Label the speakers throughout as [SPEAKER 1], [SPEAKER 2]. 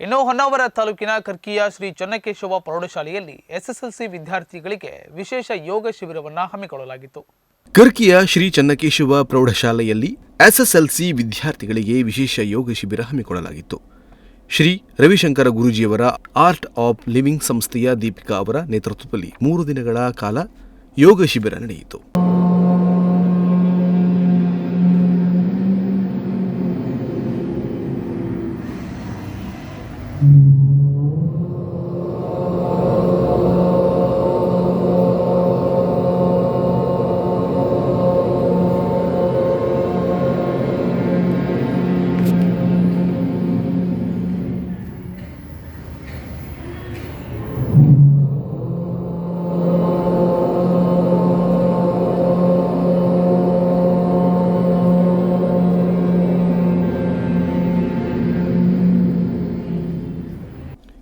[SPEAKER 1] ಇನ್ನು ಹೊನ್ನಾವರ ತಾಲೂಕಿನ ಕರ್ಕಿಯ ಶ್ರೀ ಚನ್ನಕೇಶವ ಪ್ರೌಢಶಾಲೆಯಲ್ಲಿ ಎಸ್ಎಸ್ಎಲ್ಸಿ ವಿದ್ಯಾರ್ಥಿಗಳಿಗೆ ವಿಶೇಷ ಯೋಗ ಶಿಬಿರವನ್ನು ಹಮ್ಮಿಕೊಳ್ಳಲಾಗಿತ್ತು.
[SPEAKER 2] ಕರ್ಕಿಯ ಶ್ರೀ ಚನ್ನಕೇಶವ ಪ್ರೌಢಶಾಲೆಯಲ್ಲಿ ಎಸ್ಎಸ್ಎಲ್ಸಿ ವಿದ್ಯಾರ್ಥಿಗಳಿಗೆ ವಿಶೇಷ ಯೋಗ ಶಿಬಿರ ಹಮ್ಮಿಕೊಳ್ಳಲಾಗಿತ್ತು. ಶ್ರೀ ರವಿಶಂಕರ ಗುರೂಜಿಯವರ ಆರ್ಟ್ ಆಫ್ ಲಿವಿಂಗ್ ಸಂಸ್ಥೆಯ ದೀಪಿಕಾ ಅವರ ನೇತೃತ್ವದಲ್ಲಿ ಮೂರು ದಿನಗಳ ಕಾಲ ಯೋಗ ಶಿಬಿರ ನಡೆಯಿತು. Thank mm -hmm. you.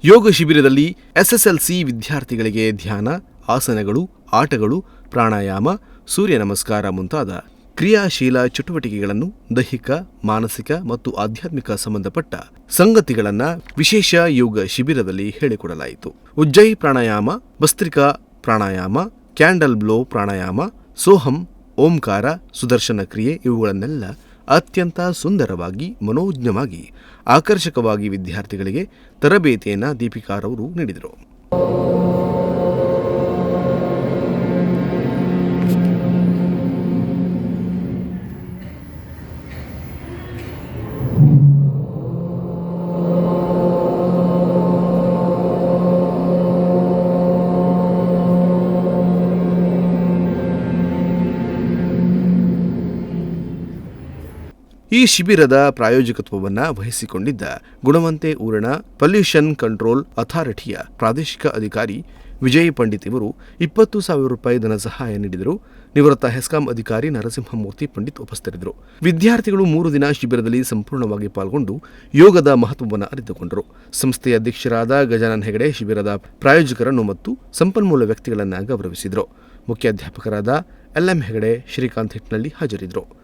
[SPEAKER 2] ಯೋಗ ಶಿಬಿರದಲ್ಲಿ ಎಸ್ಎಸ್ಎಲ್ಸಿ ವಿದ್ಯಾರ್ಥಿಗಳಿಗೆ ಧ್ಯಾನ, ಆಸನಗಳು, ಆಟಗಳು, ಪ್ರಾಣಾಯಾಮ, ಸೂರ್ಯ ನಮಸ್ಕಾರ ಮುಂತಾದ ಕ್ರಿಯಾಶೀಲ ಚಟುವಟಿಕೆಗಳನ್ನು ದೈಹಿಕ, ಮಾನಸಿಕ ಮತ್ತು ಆಧ್ಯಾತ್ಮಿಕ ಸಂಬಂಧಪಟ್ಟ ಸಂಗತಿಗಳನ್ನು ವಿಶೇಷ ಯೋಗ ಶಿಬಿರದಲ್ಲಿ ಹೇಳಿಕೊಡಲಾಯಿತು. ಉಜ್ಜಯಿ ಪ್ರಾಣಾಯಾಮ ಭಸ್ತ್ರಿಕಾ ಪ್ರಾಣಾಯಾಮ, ಕ್ಯಾಂಡಲ್ ಬ್ಲೋ ಪ್ರಾಣಾಯಾಮ, ಸೋಹಂ, ಓಂಕಾರ, ಸುದರ್ಶನ ಕ್ರಿಯೆ ಇವುಗಳನ್ನೆಲ್ಲ ಅತ್ಯಂತ ಸುಂದರವಾಗಿ ಮನೋಜ್ಞವಾಗಿ ಆಕರ್ಷಕವಾಗಿ ವಿದ್ಯಾರ್ಥಿಗಳಿಗೆ ತರಬೇತಿಯನ್ನು ದೀಪಿಕಾರವರು ನೀಡಿದರು. ಈ ಶಿಬಿರದ ಪ್ರಾಯೋಜಕತ್ವವನ್ನು ವಹಿಸಿಕೊಂಡಿದ್ದ ಗುಣವಂತೆ ಊರಣ, ಪೊಲ್ಯೂಷನ್ ಕಂಟ್ರೋಲ್ ಅಥಾರಿಟಿಯ ಪ್ರಾದೇಶಿಕ ಅಧಿಕಾರಿ ವಿಜಯ್ ಪಂಡಿತ್ ಇವರು ಇಪ್ಪತ್ತು ಸಾವಿರ ರೂಪಾಯಿ ಧನ ಸಹಾಯ ನೀಡಿದರು. ನಿವೃತ್ತ ಹೆಸ್ಕಾಂ ಅಧಿಕಾರಿ ನರಸಿಂಹಮೂರ್ತಿ ಪಂಡಿತ್ ಉಪಸ್ಥಿತರಿದ್ದರು. ವಿದ್ಯಾರ್ಥಿಗಳು ಮೂರು ದಿನ ಶಿಬಿರದಲ್ಲಿ ಸಂಪೂರ್ಣವಾಗಿ ಪಾಲ್ಗೊಂಡು ಯೋಗದ ಮಹತ್ವವನ್ನು ಅರಿತುಕೊಂಡರು. ಸಂಸ್ಥೆಯ ಅಧ್ಯಕ್ಷರಾದ ಗಜಾನನ್ ಹೆಗಡೆ ಶಿಬಿರದ ಪ್ರಾಯೋಜಕರನ್ನು ಮತ್ತು ಸಂಪನ್ಮೂಲ ವ್ಯಕ್ತಿಗಳನ್ನು ಗೌರವಿಸಿದರು. ಮುಖ್ಯಾಧ್ಯಾಪಕರಾದ ಎಲ್ಎಂ ಹೆಗಡೆ ಶ್ರೀಕಾಂತ್ ಹಿಟ್ನಲ್ಲಿ ಹಾಜರಿದ್ದರು.